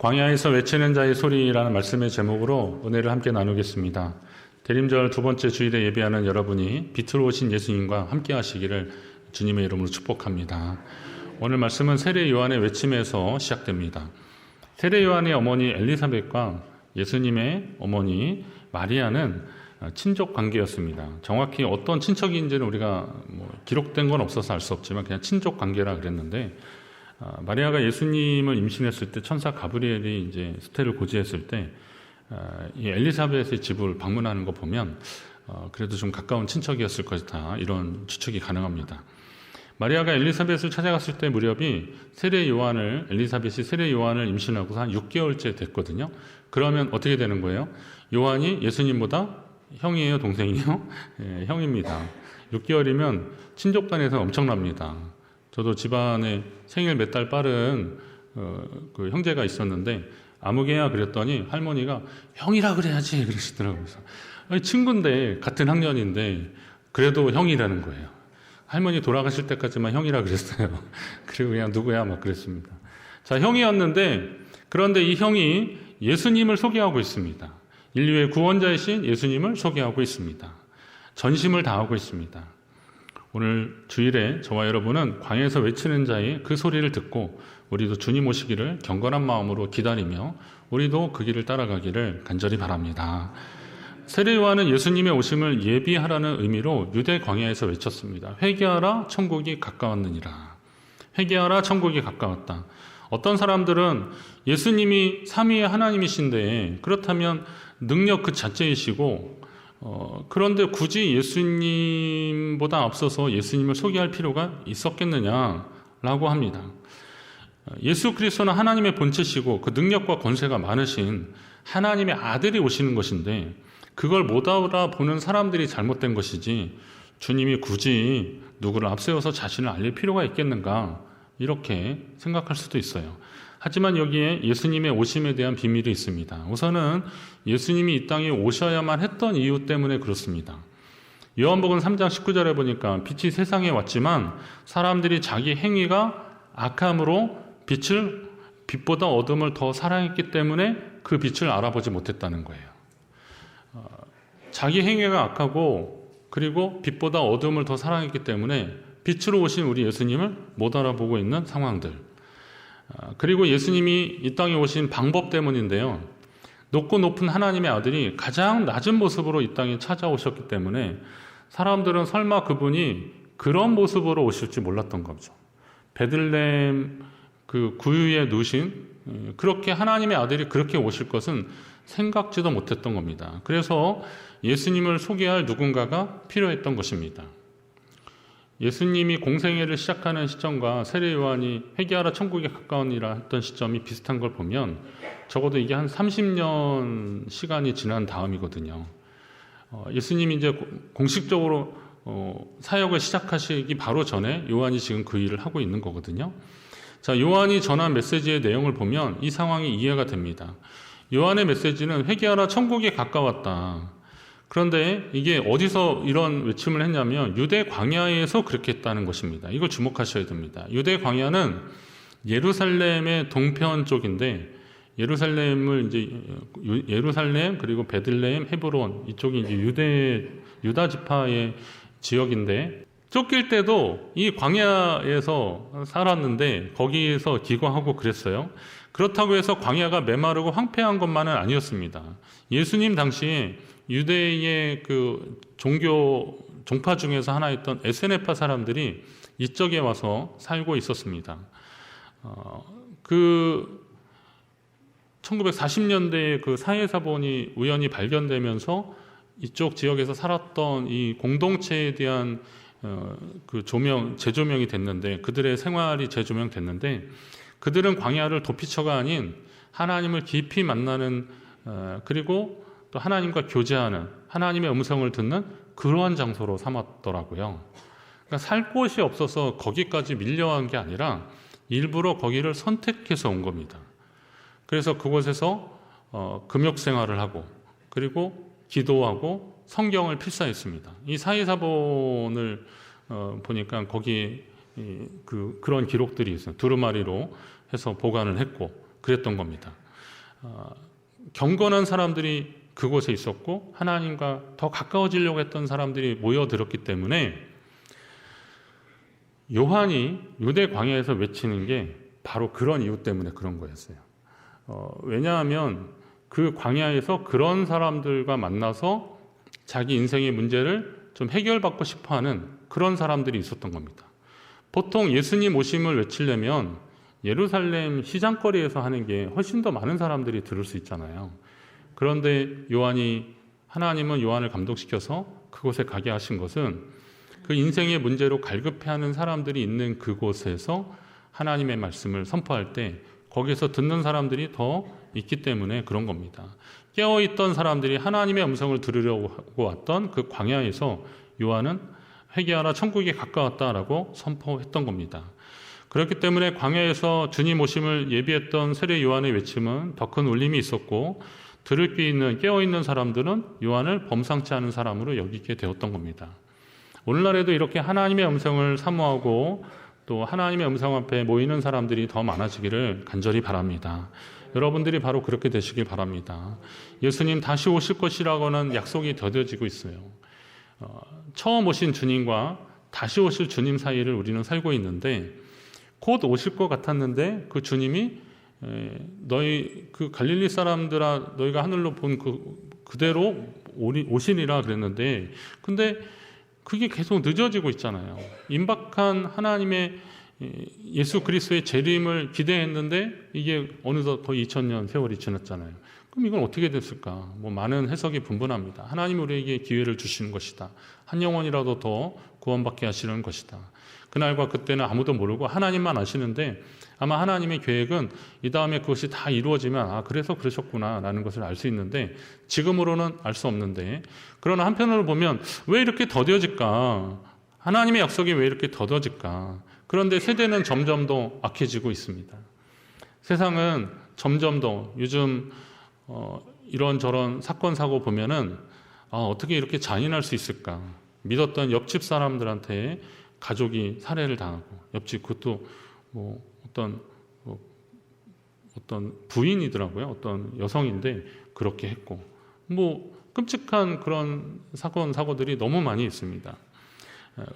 광야에서 외치는 자의 소리라는 말씀의 제목으로 은혜를 함께 나누겠습니다. 대림절 두 번째 주일에 예배하는 여러분이 빛으로 오신 예수님과 함께 하시기를 주님의 이름으로 축복합니다. 오늘 말씀은 세례 요한의 외침에서 시작됩니다. 세례 요한의 어머니 엘리사벳과 예수님의 어머니 마리아는 친족 관계였습니다. 정확히 어떤 친척인지는 우리가 뭐 기록된 건 없어서 알 수 없지만 그냥 친족 관계라 그랬는데 아, 마리아가 예수님을 임신했을 때 천사 가브리엘이 이제 스테를 고지했을 때이 아, 엘리사벳의 집을 방문하는 거 보면 어, 그래도 좀 가까운 친척이었을 것이다 이런 추측이 가능합니다. 마리아가 엘리사벳을 찾아갔을 때 무렵이 세례 요한을 엘리사벳이 세례 요한을 임신하고 한 6개월째 됐거든요. 그러면 어떻게 되는 거예요? 요한이 예수님보다 형이에요, 동생이요? 예, 형입니다. 6개월이면 친족단에서 엄청납니다. 저도 집안에 생일 몇 달 빠른 어, 그 형제가 있었는데 아무개야 그랬더니 할머니가 형이라 그래야지 그러시더라고요. 친구인데 같은 학년인데 그래도 형이라는 거예요. 할머니 돌아가실 때까지만 형이라 그랬어요. 그리고 그냥 누구야 막 그랬습니다. 자 형이었는데 그런데 이 형이 예수님을 소개하고 있습니다. 인류의 구원자이신 예수님을 소개하고 있습니다. 전심을 다하고 있습니다. 오늘 주일에 저와 여러분은 광야에서 외치는 자의 그 소리를 듣고 우리도 주님 오시기를 경건한 마음으로 기다리며 우리도 그 길을 따라가기를 간절히 바랍니다. 세례 요한은 예수님의 오심을 예비하라는 의미로 유대 광야에서 외쳤습니다. 회개하라 천국이 가까웠느니라. 회개하라 천국이 가까웠다. 어떤 사람들은 예수님이 삼위의 하나님이신데 그렇다면 능력 그 자체이시고 어, 그런데 굳이 예수님보다 앞서서 예수님을 소개할 필요가 있었겠느냐라고 합니다. 예수 그리스도는 하나님의 본체시고 그 능력과 권세가 많으신 하나님의 아들이 오시는 것인데 그걸 못 알아보는 사람들이 잘못된 것이지 주님이 굳이 누구를 앞세워서 자신을 알릴 필요가 있겠는가 이렇게 생각할 수도 있어요. 하지만 여기에 예수님의 오심에 대한 비밀이 있습니다. 우선은 예수님이 이 땅에 오셔야만 했던 이유 때문에 그렇습니다. 요한복음 3장 19절에 보니까 빛이 세상에 왔지만 사람들이 자기 행위가 악함으로 빛을 빛보다 어둠을 더 사랑했기 때문에 그 빛을 알아보지 못했다는 거예요. 어, 자기 행위가 악하고 그리고 빛보다 어둠을 더 사랑했기 때문에 빛으로 오신 우리 예수님을 못 알아보고 있는 상황들. 아, 그리고 예수님이 이 땅에 오신 방법 때문인데요. 높고 높은 하나님의 아들이 가장 낮은 모습으로 이 땅에 찾아오셨기 때문에 사람들은 설마 그분이 그런 모습으로 오실지 몰랐던 거죠. 베들렘 그 구유에 누신 예, 그렇게 하나님의 아들이 그렇게 오실 것은 생각지도 못했던 겁니다. 그래서 예수님을 소개할 누군가가 필요했던 것입니다. 예수님이 공생애를 시작하는 시점과 세례 요한이 회개하라 천국에 가까운이라 했던 시점이 비슷한 걸 보면 적어도 이게 한 30년 시간이 지난 다음이거든요. 어, 예수님이 이제 공식적으로 어, 사역을 시작하시기 바로 전에 요한이 지금 그 일을 하고 있는 거거든요. 자, 요한이 전한 메시지의 내용을 보면 이 상황이 이해가 됩니다. 요한의 메시지는 회개하라 천국에 가까웠다. 그런데 이게 어디서 이런 외침을 했냐면 유대 광야에서 그렇게 했다는 것입니다. 이걸 주목하셔야 됩니다. 유대 광야는 예루살렘의 동편 쪽인데 예루살렘을 이제 예루살렘 그리고 베들레헴, 헤브론 이쪽이 이제 유대 유다 지파의 지역인데 쫓길 때도 이 광야에서 살았는데 거기에서 기거하고 그랬어요. 그렇다고 해서 광야가 메마르고 황폐한 것만은 아니었습니다. 예수님 당시에 유대의 그 종교 종파 중에서 하나였던 에세네파 사람들이 이쪽에 와서 살고 있었습니다. 어, 그 1940년대에 그 사회사본이 우연히 발견되면서 이쪽 지역에서 살았던 이 공동체에 대한 어, 그 조명, 재조명이 됐는데 그들의 생활이 재조명됐는데 그들은 광야를 도피처가 아닌 하나님을 깊이 만나는 어, 그리고 또 하나님과 교제하는 하나님의 음성을 듣는 그러한 장소로 삼았더라고요. 그러니까 살 곳이 없어서 거기까지 밀려간 게 아니라 일부러 거기를 선택해서 온 겁니다. 그래서 그곳에서 어, 금욕 생활을 하고 그리고 기도하고 성경을 필사했습니다. 이 사이사본을 어, 보니까 거기 그 그런 기록들이 있어요. 두루마리로 해서 보관을 했고 그랬던 겁니다. 어, 경건한 사람들이 그곳에 있었고 하나님과 더 가까워지려고 했던 사람들이 모여들었기 때문에 요한이 유대 광야에서 외치는 게 바로 그런 이유 때문에 그런 거였어요. 어, 왜냐하면 그 광야에서 그런 사람들과 만나서 자기 인생의 문제를 좀 해결받고 싶어 하는 그런 사람들이 있었던 겁니다. 보통 예수님 오심을 외치려면 예루살렘 시장거리에서 하는 게 훨씬 더 많은 사람들이 들을 수 있잖아요. 그런데 요한이 하나님은 요한을 감독시켜서 그곳에 가게 하신 것은 그 인생의 문제로 갈급해하는 사람들이 있는 그곳에서 하나님의 말씀을 선포할 때 거기서 듣는 사람들이 더 있기 때문에 그런 겁니다. 깨어 있던 사람들이 하나님의 음성을 들으려고 왔던 그 광야에서 요한은 회개하라 천국이 가까웠다라고 선포했던 겁니다. 그렇기 때문에 광야에서 주님 오심을 예비했던 세례 요한의 외침은 더 큰 울림이 있었고 들을 귀 있는 깨어 있는 사람들은 요한을 범상치 않은 사람으로 여기게 되었던 겁니다. 오늘날에도 이렇게 하나님의 음성을 사모하고 또 하나님의 음성 앞에 모이는 사람들이 더 많아지기를 간절히 바랍니다. 여러분들이 바로 그렇게 되시길 바랍니다. 예수님 다시 오실 것이라고는 약속이 더뎌지고 있어요. 어, 처음 오신 주님과 다시 오실 주님 사이를 우리는 살고 있는데 곧 오실 것 같았는데 그 주님이 에, 너희 그 갈릴리 사람들아 너희가 하늘로 본 그 그대로 오시리라 그랬는데 근데 그게 계속 늦어지고 있잖아요. 임박한 하나님의 예수 그리스도의 재림을 기대했는데 이게 어느덧 거의 2000년 세월이 지났잖아요. 그럼 이건 어떻게 됐을까? 뭐 많은 해석이 분분합니다. 하나님 우리에게 기회를 주시는 것이다. 한 영혼이라도 더 구원받게 하시는 것이다. 그날과 그때는 아무도 모르고 하나님만 아시는데 아마 하나님의 계획은 이 다음에 그것이 다 이루어지면 아 그래서 그러셨구나라는 것을 알 수 있는데 지금으로는 알 수 없는데 그러나 한편으로 보면 왜 이렇게 더뎌질까? 하나님의 약속이 왜 이렇게 더뎌질까? 그런데 세대는 점점 더 악해지고 있습니다. 세상은 점점 더 요즘 어, 이런저런 사건 사고 보면은 아, 어떻게 이렇게 잔인할 수 있을까? 믿었던 옆집 사람들한테 가족이 살해를 당하고 옆집 그것도 뭐 어떤 뭐 어떤 부인이더라고요. 어떤 여성인데 그렇게 했고 뭐 끔찍한 그런 사건 사고들이 너무 많이 있습니다.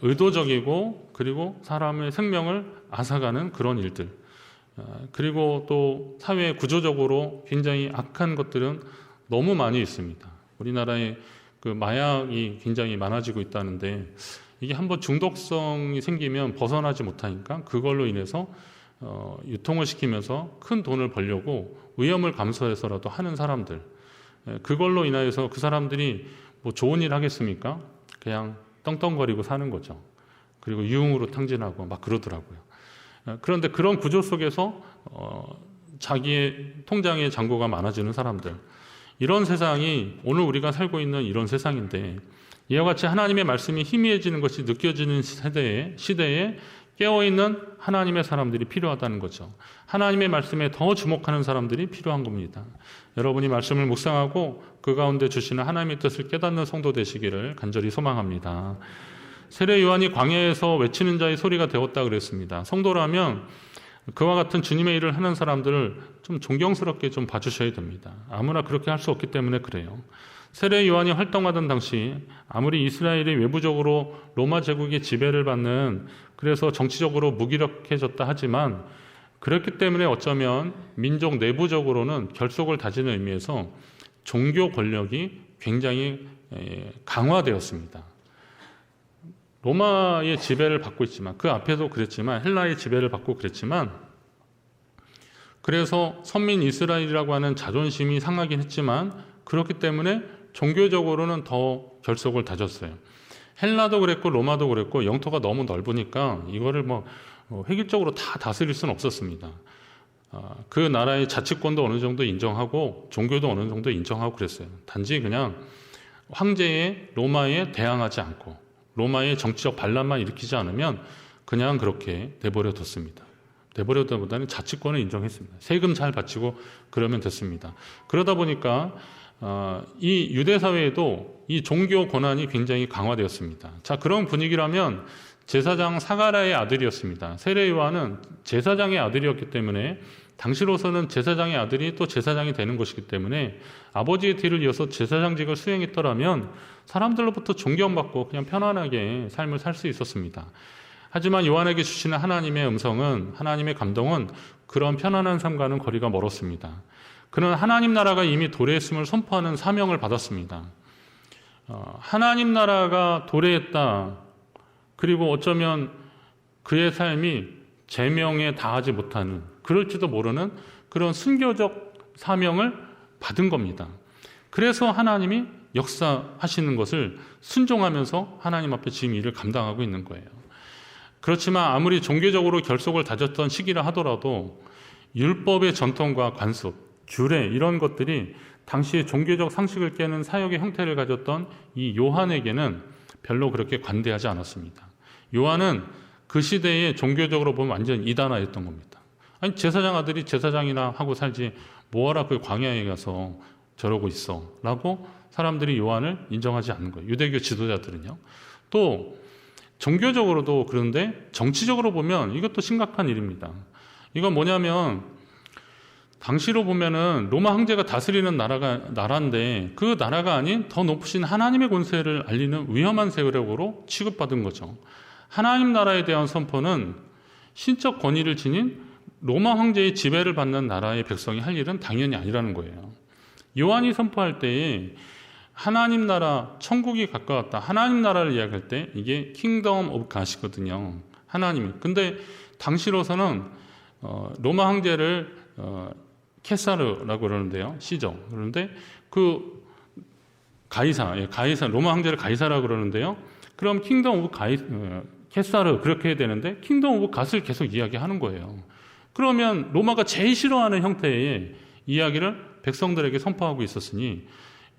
의도적이고 그리고 사람의 생명을 앗아가는 그런 일들 그리고 또 사회 구조적으로 굉장히 악한 것들은 너무 많이 있습니다. 우리나라에 그 마약이 굉장히 많아지고 있다는데 이게 한번 중독성이 생기면 벗어나지 못하니까 그걸로 인해서 어, 유통을 시키면서 큰 돈을 벌려고 위험을 감수해서라도 하는 사람들 그걸로 인하여서 그 사람들이 뭐 좋은 일 하겠습니까? 그냥 떵떵거리고 사는 거죠. 그리고 유흥으로 탕진하고 막 그러더라고요. 그런데 그런 구조 속에서 어, 자기의 통장에 잔고가 많아지는 사람들 이런 세상이 오늘 우리가 살고 있는 이런 세상인데 이와 같이 하나님의 말씀이 희미해지는 것이 느껴지는 세대에 시대에 깨어있는 하나님의 사람들이 필요하다는 거죠. 하나님의 말씀에 더 주목하는 사람들이 필요한 겁니다. 여러분이 말씀을 묵상하고 그 가운데 주시는 하나님의 뜻을 깨닫는 성도 되시기를 간절히 소망합니다. 세례 요한이 광야에서 외치는 자의 소리가 되었다 그랬습니다. 성도라면 그와 같은 주님의 일을 하는 사람들을 좀 존경스럽게 좀 봐주셔야 됩니다. 아무나 그렇게 할 수 없기 때문에 그래요. 세례 요한이 활동하던 당시 아무리 이스라엘이 외부적으로 로마 제국의 지배를 받는 그래서 정치적으로 무기력해졌다 하지만 그렇기 때문에 어쩌면 민족 내부적으로는 결속을 다지는 의미에서 종교 권력이 굉장히 강화되었습니다. 로마의 지배를 받고 있지만 그 앞에도 그랬지만 헬라의 지배를 받고 그랬지만 그래서 선민 이스라엘이라고 하는 자존심이 상하긴 했지만 그렇기 때문에 종교적으로는 더 결속을 다졌어요. 헬라도 그랬고 로마도 그랬고 영토가 너무 넓으니까 이거를 뭐 어, 획일적으로 다 다스릴 수는 없었습니다. 아, 그 나라의 자치권도 어느 정도 인정하고 종교도 어느 정도 인정하고 그랬어요. 단지 그냥 황제의 로마에 대항하지 않고 로마의 정치적 반란만 일으키지 않으면 그냥 그렇게 내버려 뒀습니다. 내버려 뒀다보다는 자치권을 인정했습니다. 세금 잘 바치고 그러면 됐습니다. 그러다 보니까 어, 이 유대 사회에도 이 종교 권한이 굉장히 강화되었습니다. 자, 그런 분위기라면 제사장 사가라의 아들이었습니다. 세례 요한은 제사장의 아들이었기 때문에 당시로서는 제사장의 아들이 또 제사장이 되는 것이기 때문에 아버지의 뒤를 이어서 제사장직을 수행했더라면 사람들로부터 존경받고 그냥 편안하게 삶을 살 수 있었습니다. 하지만 요한에게 주시는 하나님의 음성은 하나님의 감동은 그런 편안한 삶과는 거리가 멀었습니다. 그는 하나님 나라가 이미 도래했음을 선포하는 사명을 받았습니다. 어, 하나님 나라가 도래했다. 그리고 어쩌면 그의 삶이 제명에 다하지 못하는 그럴지도 모르는 그런 순교적 사명을 받은 겁니다. 그래서 하나님이 역사하시는 것을 순종하면서 하나님 앞에 지금 일을 감당하고 있는 거예요. 그렇지만 아무리 종교적으로 결속을 다졌던 시기라 하더라도 율법의 전통과 관습, 규례 이런 것들이 당시의 종교적 상식을 깨는 사역의 형태를 가졌던 이 요한에게는 별로 그렇게 관대하지 않았습니다. 요한은 그 시대에 종교적으로 보면 완전 이단화였던 겁니다. 아니 제사장 아들이 제사장이나 하고 살지 뭐하라 그 광야에 가서 저러고 있어라고 사람들이 요한을 인정하지 않는 거예요. 유대교 지도자들은요. 또 종교적으로도 그런데 정치적으로 보면 이것도 심각한 일입니다. 이건 뭐냐면 당시로 보면은 로마 황제가 다스리는 나라가 나라인데 그 나라가 아닌 더 높으신 하나님의 권세를 알리는 위험한 세력으로 취급받은 거죠. 하나님 나라에 대한 선포는 신적 권위를 지닌 로마 황제의 지배를 받는 나라의 백성이 할 일은 당연히 아니라는 거예요. 요한이 선포할 때에 하나님 나라, 천국이 가까웠다. 하나님 나라를 이야기할 때 이게 킹덤 오브 가시거든요. 하나님이. 근데 당시로서는 어, 로마 황제를 어, 케사르라고 그러는데요. 시죠. 그런데 그 가이사, 예, 가이사, 로마 황제를 가이사라고 그러는데요. 그럼 킹덤 오브 가이, 어, 케사르 그렇게 해야 되는데 킹덤 오브 갓을 계속 이야기하는 거예요. 그러면 로마가 제일 싫어하는 형태의 이야기를 백성들에게 선포하고 있었으니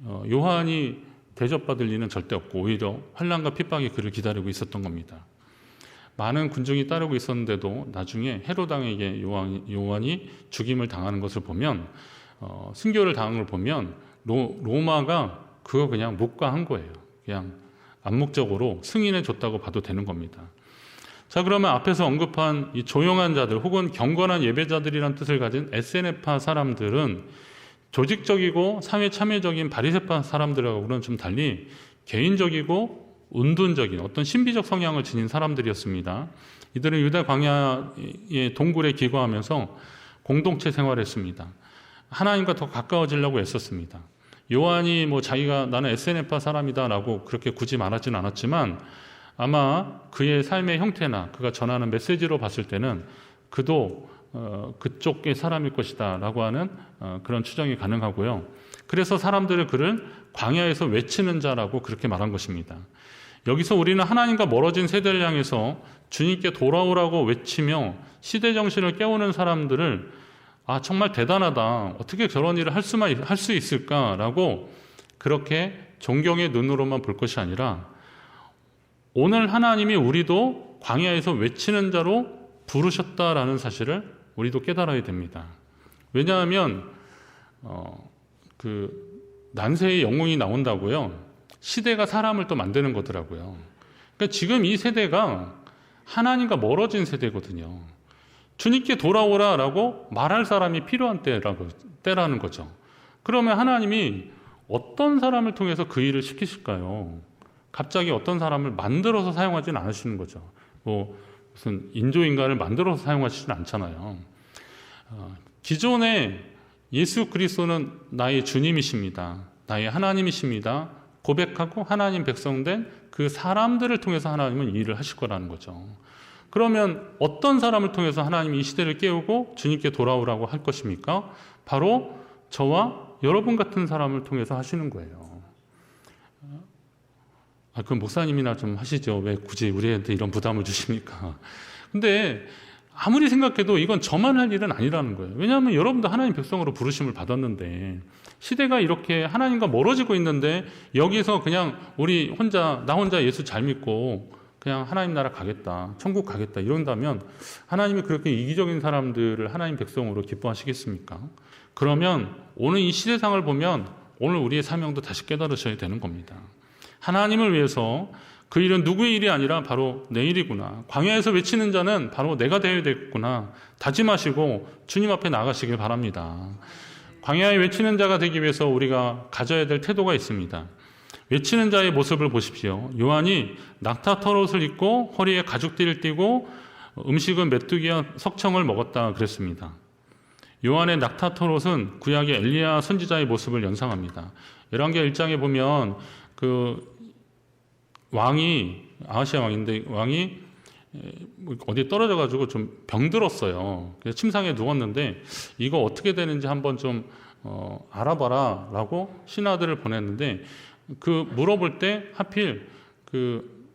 어, 요한이 대접받을 리는 절대 없고 오히려 환란과 핍박이 그를 기다리고 있었던 겁니다. 많은 군중이 따르고 있었는데도 나중에 헤로당에게 요한, 요한이 죽임을 당하는 것을 보면 어, 순교를 당한 걸 보면 로, 로마가 그거 그냥 묵과한 거예요. 그냥 암묵적으로 승인해 줬다고 봐도 되는 겁니다. 자 그러면 앞에서 언급한 이 조용한 자들 혹은 경건한 예배자들이란 뜻을 가진 SNF파 사람들은 조직적이고 사회 참여적인 바리새파 사람들하고는 좀 달리 개인적이고 운둔적인 어떤 신비적 성향을 지닌 사람들이었습니다. 이들은 유대 광야의 동굴에 기거하면서 공동체 생활했습니다. 하나님과 더 가까워지려고 애썼습니다. 요한이 뭐 자기가 나는 SNF파 사람이다라고 그렇게 굳이 말하지는 않았지만 아마 그의 삶의 형태나 그가 전하는 메시지로 봤을 때는 그도 어, 그쪽의 사람일 것이다 라고 하는 어, 그런 추정이 가능하고요. 그래서 사람들을 그를 광야에서 외치는 자라고 그렇게 말한 것입니다. 여기서 우리는 하나님과 멀어진 세대를 향해서 주님께 돌아오라고 외치며 시대 정신을 깨우는 사람들을 아 정말 대단하다 어떻게 저런 일을 할 수만 할 수 있을까라고 그렇게 존경의 눈으로만 볼 것이 아니라 오늘 하나님이 우리도 광야에서 외치는 자로 부르셨다라는 사실을 우리도 깨달아야 됩니다. 왜냐하면 어, 그 난세의 영웅이 나온다고요. 시대가 사람을 또 만드는 거더라고요. 그러니까 지금 이 세대가 하나님과 멀어진 세대거든요. 주님께 돌아오라라고 말할 사람이 필요한 때라고, 때라는 거죠. 그러면 하나님이 어떤 사람을 통해서 그 일을 시키실까요? 갑자기 어떤 사람을 만들어서 사용하지는 않으시는 거죠. 뭐 무슨 인조인간을 만들어서 사용하시지는 않잖아요. 어, 기존에 예수 그리스도는 나의 주님이십니다. 나의 하나님이십니다. 고백하고 하나님 백성된 그 사람들을 통해서 하나님은 일을 하실 거라는 거죠. 그러면 어떤 사람을 통해서 하나님이 이 시대를 깨우고 주님께 돌아오라고 할 것입니까? 바로 저와 여러분 같은 사람을 통해서 하시는 거예요. 아, 그 목사님이나 좀 하시죠. 왜 굳이 우리한테 이런 부담을 주십니까? 근데 아무리 생각해도 이건 저만 할 일은 아니라는 거예요. 왜냐하면 여러분도 하나님 백성으로 부르심을 받았는데 시대가 이렇게 하나님과 멀어지고 있는데 여기서 그냥 우리 혼자 나 혼자 예수 잘 믿고 그냥 하나님 나라 가겠다, 천국 가겠다 이런다면 하나님이 그렇게 이기적인 사람들을 하나님 백성으로 기뻐하시겠습니까? 그러면 오늘 이 시대상을 보면 오늘 우리의 사명도 다시 깨달으셔야 되는 겁니다. 하나님을 위해서 그 일은 누구의 일이 아니라 바로 내 일이구나. 광야에서 외치는 자는 바로 내가 되어야 되겠구나. 다짐하시고 주님 앞에 나가시길 바랍니다. 광야에 외치는 자가 되기 위해서 우리가 가져야 될 태도가 있습니다. 외치는 자의 모습을 보십시오. 요한이 낙타 털옷을 입고 허리에 가죽띠를 띠고 음식은 메뚜기와 석청을 먹었다 그랬습니다. 요한의 낙타 털옷은 구약의 엘리야 선지자의 모습을 연상합니다. 열왕기 1장에 보면 그 왕이 아하시아 왕인데 왕이 어디 떨어져 가지고 좀 병들었어요. 그래서 침상에 누웠는데 이거 어떻게 되는지 한번 좀 어, 알아봐라라고 신하들을 보냈는데 그 물어볼 때 하필 그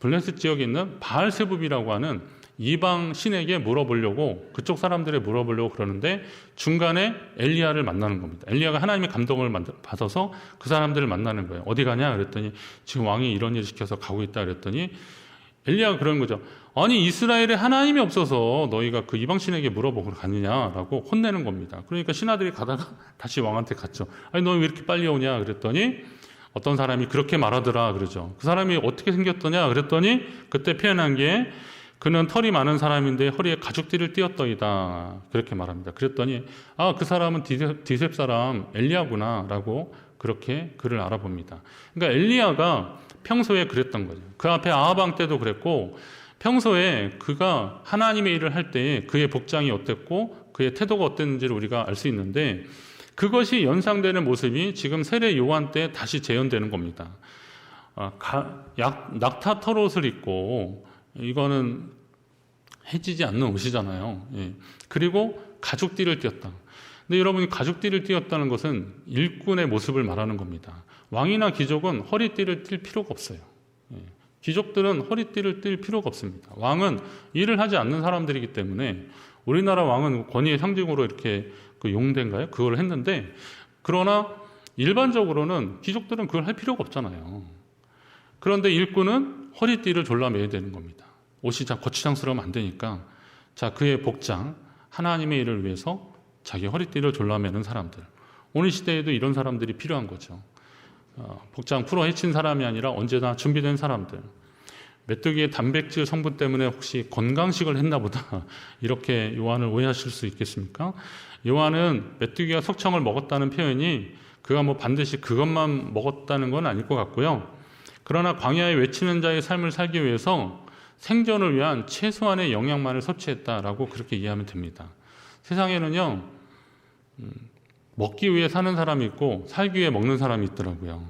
블레셋 지역에 있는 바알세붑이라고 하는 이방 신에게 물어보려고 그쪽 사람들에 물어보려고 그러는데 중간에 엘리야를 만나는 겁니다. 엘리야가 하나님의 감동을 받아서 그 사람들을 만나는 거예요. 어디 가냐 그랬더니 지금 왕이 이런 일 시켜서 가고 있다 그랬더니 엘리야가 그런 거죠. 아니 이스라엘에 하나님이 없어서 너희가 그 이방 신에게 물어보고 가느냐라고 혼내는 겁니다. 그러니까 신하들이 가다가 다시 왕한테 갔죠. 아니 너 왜 이렇게 빨리 오냐 그랬더니 어떤 사람이 그렇게 말하더라 그러죠. 그 사람이 어떻게 생겼더냐 그랬더니 그때 표현한 게 그는 털이 많은 사람인데 허리에 가죽띠를 띄었더이다. 그렇게 말합니다. 그랬더니 아, 그 사람은 디셉 사람 엘리야구나라고 그렇게 그를 알아봅니다. 그러니까 엘리야가 평소에 그랬던 거죠. 그 앞에 아하방 때도 그랬고 평소에 그가 하나님의 일을 할 때 그의 복장이 어땠고 그의 태도가 어땠는지를 우리가 알 수 있는데 그것이 연상되는 모습이 지금 세례 요한 때 다시 재현되는 겁니다. 아, 가, 약, 낙타 털옷을 입고 이거는 해지지 않는 옷이잖아요. 예. 그리고 가죽띠를 띄었다. 근데 여러분이 가죽띠를 띄었다는 것은 일꾼의 모습을 말하는 겁니다. 왕이나 귀족은 허리띠를 띨 필요가 없어요. 예. 귀족들은 허리띠를 띨 필요가 없습니다. 왕은 일을 하지 않는 사람들이기 때문에 우리나라 왕은 권위의 상징으로 이렇게 그 용대인가요? 그걸 했는데 그러나 일반적으로는 귀족들은 그걸 할 필요가 없잖아요. 그런데 일꾼은 허리띠를 졸라 매야 되는 겁니다. 옷이 자 거추장스러우면 안 되니까 자 그의 복장 하나님의 일을 위해서 자기 허리띠를 졸라매는 사람들 오늘 시대에도 이런 사람들이 필요한 거죠. 어, 복장 풀어 헤친 사람이 아니라 언제나 준비된 사람들. 메뚜기의 단백질 성분 때문에 혹시 건강식을 했나 보다 이렇게 요한을 오해하실 수 있겠습니까? 요한은 메뚜기가 석청을 먹었다는 표현이 그가 뭐 반드시 그것만 먹었다는 건 아닐 것 같고요. 그러나 광야에 외치는 자의 삶을 살기 위해서 생존을 위한 최소한의 영양만을 섭취했다라고 그렇게 이해하면 됩니다. 세상에는요, 음, 먹기 위해 사는 사람이 있고 살기 위해 먹는 사람이 있더라고요.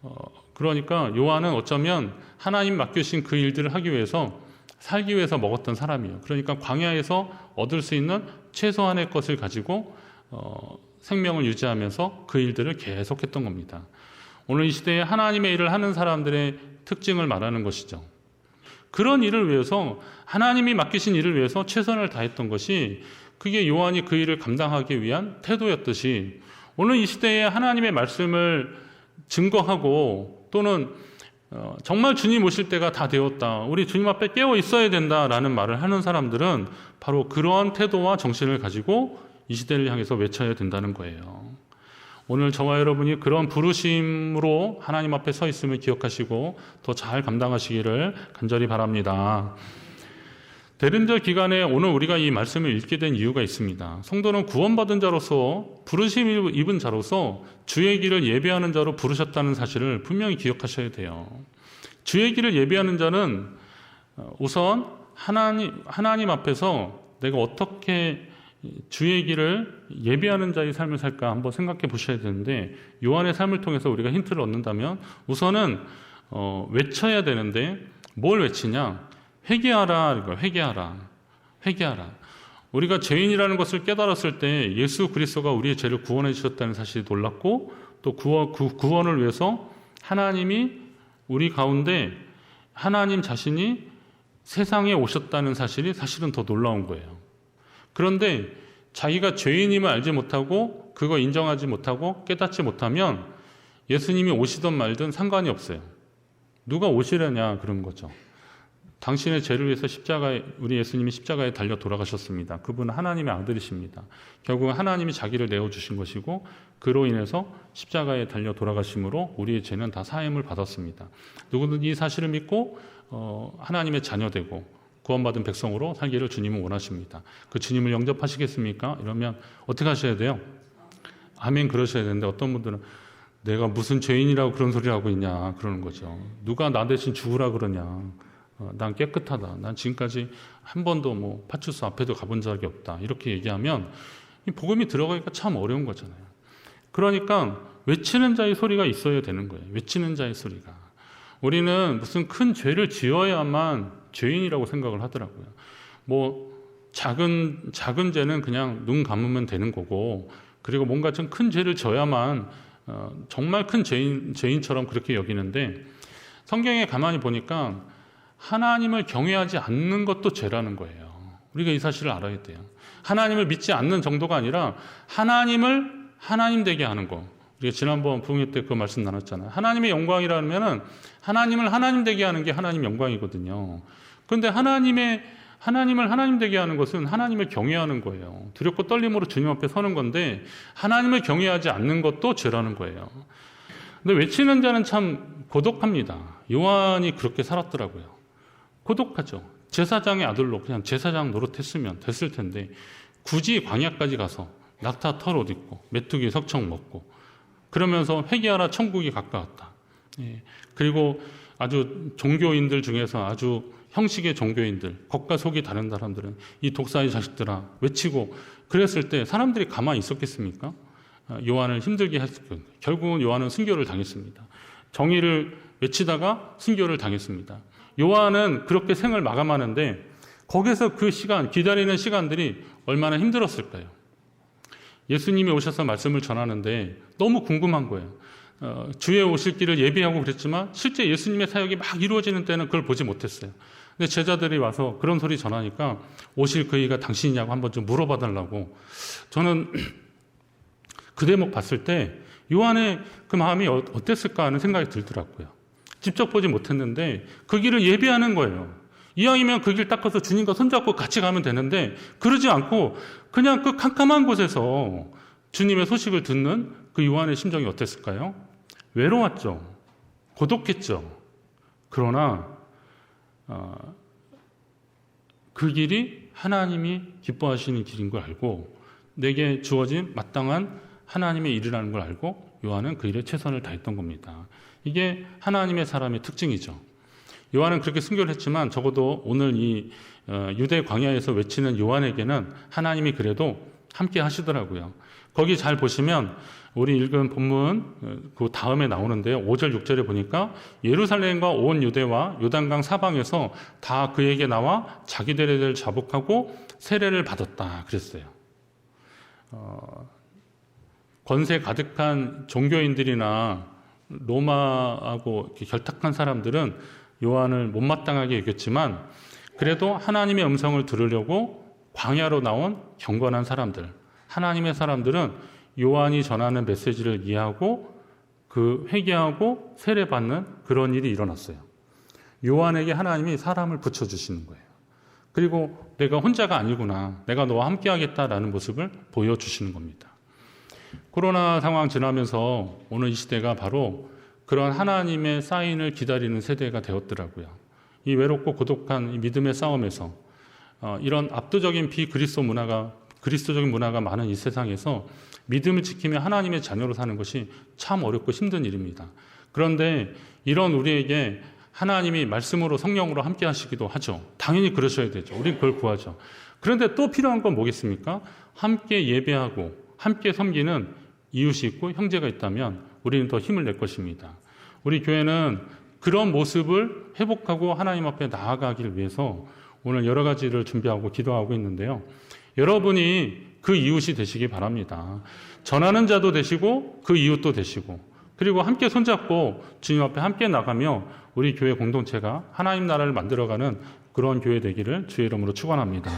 어, 그러니까 요한은 어쩌면 하나님 맡겨신 그 일들을 하기 위해서 살기 위해서 먹었던 사람이에요. 그러니까 광야에서 얻을 수 있는 최소한의 것을 가지고 어, 생명을 유지하면서 그 일들을 계속했던 겁니다. 오늘 이 시대에 하나님의 일을 하는 사람들의 특징을 말하는 것이죠. 그런 일을 위해서 하나님이 맡기신 일을 위해서 최선을 다했던 것이 그게 요한이 그 일을 감당하기 위한 태도였듯이 오늘 이 시대에 하나님의 말씀을 증거하고 또는 어, 정말 주님 오실 때가 다 되었다. 우리 주님 앞에 깨어 있어야 된다라는 말을 하는 사람들은 바로 그러한 태도와 정신을 가지고 이 시대를 향해서 외쳐야 된다는 거예요. 오늘 저와 여러분이 그런 부르심으로 하나님 앞에 서 있음을 기억하시고 더 잘 감당하시기를 간절히 바랍니다. 대림절 기간에 오늘 우리가 이 말씀을 읽게 된 이유가 있습니다. 성도는 구원받은 자로서 부르심 입은 자로서 주의 길을 예배하는 자로 부르셨다는 사실을 분명히 기억하셔야 돼요. 주의 길을 예배하는 자는 우선 하나님 하나님 앞에서 내가 어떻게 주의 길을 예비하는 자의 삶을 살까 한번 생각해 보셔야 되는데 요한의 삶을 통해서 우리가 힌트를 얻는다면 우선은 어, 외쳐야 되는데 뭘 외치냐 회개하라 이거 회개하라 회개하라 우리가 죄인이라는 것을 깨달았을 때 예수 그리스도가 우리의 죄를 구원해 주셨다는 사실이 놀랍고 또 구원, 그 구원을 위해서 하나님이 우리 가운데 하나님 자신이 세상에 오셨다는 사실이 사실은 더 놀라운 거예요. 그런데 자기가 죄인임을 알지 못하고 그거 인정하지 못하고 깨닫지 못하면 예수님이 오시든 말든 상관이 없어요. 누가 오시려냐 그런 거죠. 당신의 죄를 위해서 십자가에 우리 예수님이 십자가에 달려 돌아가셨습니다. 그분은 하나님의 아들이십니다. 결국은 하나님이 자기를 내어 주신 것이고 그로 인해서 십자가에 달려 돌아가심으로 우리의 죄는 다 사함을 받았습니다. 누구든 이 사실을 믿고 어, 하나님의 자녀 되고 구원받은 백성으로 살기를 주님은 원하십니다. 그 주님을 영접하시겠습니까? 이러면 어떻게 하셔야 돼요? 아멘 그러셔야 되는데 어떤 분들은 내가 무슨 죄인이라고 그런 소리를 하고 있냐 그러는 거죠. 누가 나 대신 죽으라 그러냐. 어, 난 깨끗하다. 난 지금까지 한 번도 뭐 파출소 앞에도 가본 적이 없다. 이렇게 얘기하면 이 복음이 들어가기가 참 어려운 거잖아요. 그러니까 외치는 자의 소리가 있어야 되는 거예요. 외치는 자의 소리가. 우리는 무슨 큰 죄를 지어야만 죄인이라고 생각을 하더라고요. 뭐 작은 작은 죄는 그냥 눈 감으면 되는 거고 그리고 뭔가 좀 큰 죄를 져야만 어, 정말 큰 죄인 죄인처럼 그렇게 여기는데 성경에 가만히 보니까 하나님을 경외하지 않는 것도 죄라는 거예요. 우리가 이 사실을 알아야 돼요. 하나님을 믿지 않는 정도가 아니라 하나님을 하나님 되게 하는 거. 우리가 지난번 부흥회 때 그 말씀 나눴잖아요. 하나님의 영광이라면은 하나님을 하나님 되게 하는 게 하나님 영광이거든요. 그런데 하나님의 하나님을 하나님 되게 하는 것은 하나님을 경외하는 거예요. 두렵고 떨림으로 주님 앞에 서는 건데 하나님을 경외하지 않는 것도 죄라는 거예요. 근데 외치는 자는 참 고독합니다. 요한이 그렇게 살았더라고요. 고독하죠. 제사장의 아들로 그냥 제사장 노릇했으면 됐을 텐데 굳이 광야까지 가서 낙타 털 옷 입고 메뚜기 석청 먹고 그러면서 회개하라 천국이 가까웠다. 예. 그리고 아주 종교인들 중에서 아주 형식의 종교인들, 겉과 속이 다른 사람들은 이 독사의 자식들아 외치고 그랬을 때 사람들이 가만히 있었겠습니까? 아, 요한을 힘들게 했을 거예요. 결국은 요한은 순교를 당했습니다. 정의를 외치다가 순교를 당했습니다. 요한은 그렇게 생을 마감하는데 거기서 그 시간, 기다리는 시간들이 얼마나 힘들었을까요? 예수님이 오셔서 말씀을 전하는데 너무 궁금한 거예요. 어, 주의 오실 길을 예비하고 그랬지만 실제 예수님의 사역이 막 이루어지는 때는 그걸 보지 못했어요. 근데 제자들이 와서 그런 소리 전하니까 오실 그이가 당신이냐고 한번 좀 물어봐 달라고 저는 그 대목 봤을 때 요한의 그 마음이 어- 어땠을까 하는 생각이 들더라고요. 직접 보지 못했는데 그 길을 예비하는 거예요. 이왕이면 그 길 닦아서 주님과 손잡고 같이 가면 되는데 그러지 않고 그냥 그 캄캄한 곳에서 주님의 소식을 듣는 그 요한의 심정이 어땠을까요? 외로웠죠. 고독했죠. 그러나 어, 그 길이 하나님이 기뻐하시는 길인 걸 알고 내게 주어진 마땅한 하나님의 일이라는 걸 알고 요한은 그 일에 최선을 다했던 겁니다. 이게 하나님의 사람의 특징이죠. 요한은 그렇게 순교를 했지만 적어도 오늘 이 어, 유대 광야에서 외치는 요한에게는 하나님이 그래도 함께 하시더라고요. 거기 잘 보시면 우리 읽은 본문 어, 그 다음에 나오는데요. 5절 6절에 보니까 예루살렘과 온 유대와 요단강 사방에서 다 그에게 나와 자기들을 자복하고 세례를 받았다 그랬어요. 어, 권세 가득한 종교인들이나 로마하고 결탁한 사람들은 요한을 못마땅하게 여겼지만 그래도 하나님의 음성을 들으려고 광야로 나온 경건한 사람들, 하나님의 사람들은 요한이 전하는 메시지를 이해하고 그 회개하고 세례받는 그런 일이 일어났어요. 요한에게 하나님이 사람을 붙여주시는 거예요. 그리고 내가 혼자가 아니구나. 내가 너와 함께 하겠다라는 모습을 보여주시는 겁니다. 코로나 상황 지나면서 오늘 이 시대가 바로 그런 하나님의 사인을 기다리는 세대가 되었더라고요. 이 외롭고 고독한 이 믿음의 싸움에서 어, 이런 압도적인 비그리스도 문화가 그리스도적인 문화가 많은 이 세상에서 믿음을 지키며 하나님의 자녀로 사는 것이 참 어렵고 힘든 일입니다. 그런데 이런 우리에게 하나님이 말씀으로 성령으로 함께 하시기도 하죠. 당연히 그러셔야 되죠. 우린 그걸 구하죠. 그런데 또 필요한 건 뭐겠습니까? 함께 예배하고 함께 섬기는 이웃이 있고 형제가 있다면 우리는 더 힘을 낼 것입니다. 우리 교회는 그런 모습을 회복하고 하나님 앞에 나아가길 위해서 오늘 여러 가지를 준비하고 기도하고 있는데요. 여러분이 그 이웃이 되시기 바랍니다. 전하는 자도 되시고 그 이웃도 되시고 그리고 함께 손잡고 주님 앞에 함께 나가며 우리 교회 공동체가 하나님 나라를 만들어가는 그런 교회 되기를 주의 이름으로 축원합니다.